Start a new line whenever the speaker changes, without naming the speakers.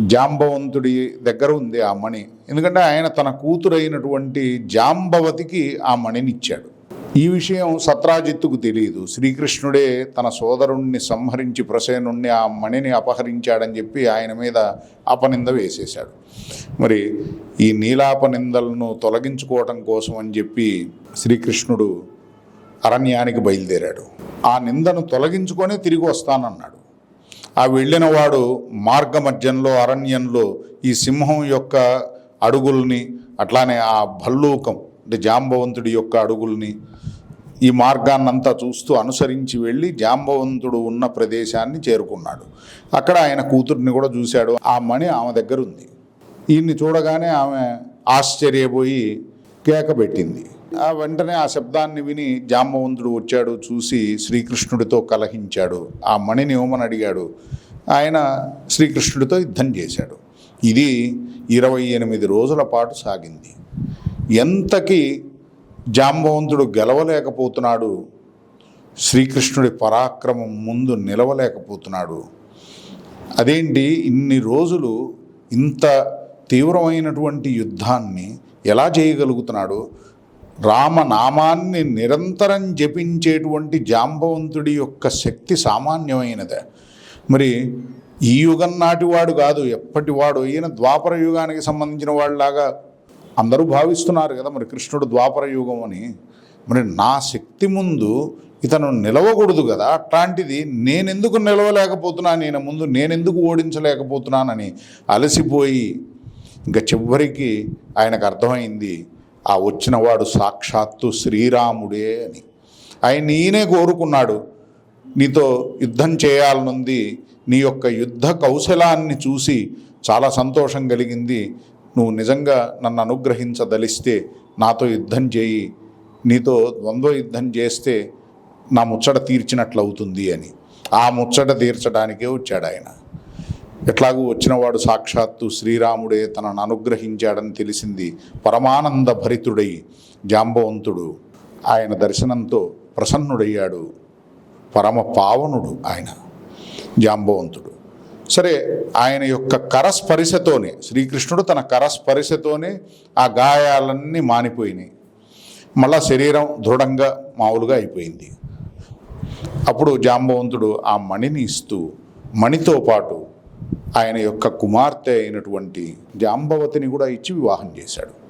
జాంబవంతుడి దగ్గర ఉంది ఆ మణి. ఎందుకంటే ఆయన తన కూతురైనటువంటి జాంబవతికి ఆ మణిని ఇచ్చాడు ఈ విషయం సత్రాజిత్తుకు తెలియదు శ్రీకృష్ణుడే తన సోదరుణ్ణి సంహరించి ప్రసేనుణ్ణి ఆ మణిని అపహరించాడని చెప్పి ఆయన మీద అపనింద వేసేశాడు. మరి ఈ నీలాపనిందలను తొలగించుకోవటం కోసం అని చెప్పి శ్రీకృష్ణుడు అరణ్యానికి బయలుదేరాడు. ఆ నిందను తొలగించుకొని తిరిగి వస్తానన్నాడు. ఆ వెళ్ళిన వాడు మార్గ మధ్యంలో అరణ్యంలో ఈ సింహం యొక్క అడుగుల్ని అట్లానే ఆ భల్లూకం అంటే జాంబవంతుడి యొక్క అడుగుల్ని ఈ మార్గాన్నంతా చూస్తూ అనుసరించి వెళ్ళి జాంబవంతుడు ఉన్న ప్రదేశాన్ని చేరుకున్నాడు. అక్కడ ఆయన కూతుర్ని కూడా చూశాడు. ఆ మణి ఆమె దగ్గర ఉంది ఈయన్ని చూడగానే ఆమె ఆశ్చర్యపోయి కేక పెట్టింది. ఆ వెంటనే ఆ శబ్దాన్ని విని జాంబవంతుడు వచ్చాడు చూసి శ్రీకృష్ణుడితో కలహించాడు. ఆ మణిని ఇవ్వమని అడిగాడు? ఆయన శ్రీకృష్ణుడితో యుద్ధం చేశాడు. ఇది ఇరవై ఎనిమిది రోజుల పాటు సాగింది. ఎంతకి జాంబవంతుడు గెలవలేకపోతున్నాడు శ్రీకృష్ణుడి పరాక్రమం ముందు నిలవలేకపోతున్నాడు. అదేంటి? ఇన్ని రోజులు ఇంత తీవ్రమైనటువంటి యుద్ధాన్ని ఎలా చేయగలుగుతున్నాడు? రామనామాన్ని నిరంతరం జపించేటువంటి జాంబవంతుడి యొక్క శక్తి సామాన్యమైనదే. మరి ఈ యుగం నాటివాడు కాదు ఎప్పటివాడు ఈయన ద్వాపర యుగానికి సంబంధించిన వాళ్ళలాగా అందరూ భావిస్తున్నారు కదా మరి కృష్ణుడు ద్వాపర యుగం అని. మరి నా శక్తి ముందు ఇతను నిలవకూడదు కదా. అట్లాంటిది నేనెందుకు నిలవలేకపోతున్నాను? నేను ముందు నేనెందుకు ఓడించలేకపోతున్నానని అలసిపోయి ఇంకా చివరికి ఆయనకు అర్థమైంది ఆ వచ్చినవాడు సాక్షాత్తు శ్రీరాముడే అని. ఆయన ఈయనే కోరుకున్నాడు. నీతో యుద్ధం చేయాలనుంది నీ యొక్క యుద్ధ కౌశలాన్ని చూసి చాలా సంతోషం కలిగింది. నువ్వు నిజంగా నన్ను అనుగ్రహించదలిస్తే నాతో యుద్ధం చేయి నీతో ద్వంద్వ యుద్ధం చేస్తే నా ముచ్చట తీర్చినట్లు అవుతుంది అని. ఆ ముచ్చట తీర్చడానికే వచ్చాడు ఆయన. ఎట్లాగూ వచ్చినవాడు సాక్షాత్తు శ్రీరాముడే తనను అనుగ్రహించాడని తెలిసింది పరమానంద భరితుడై జాంబవంతుడు. ఆయన దర్శనంతో ప్రసన్నుడయ్యాడు పరమ పావనుడు ఆయన జాంబవంతుడు. సరే ఆయన యొక్క కరస్పరిశతోనే శ్రీకృష్ణుడు తన కరస్పరిశతోనే ఆ గాయాలన్నీ మానిపోయినాయి. మళ్ళా శరీరం దృఢంగా మామూలుగా అయిపోయింది. అప్పుడు జాంబవంతుడు ఆ మణిని ఇస్తూ మణితో పాటు ఆయన యొక్క కుమార్తె అయినటువంటి జాంబవతిని కూడా ఇచ్చి వివాహం చేశాడు.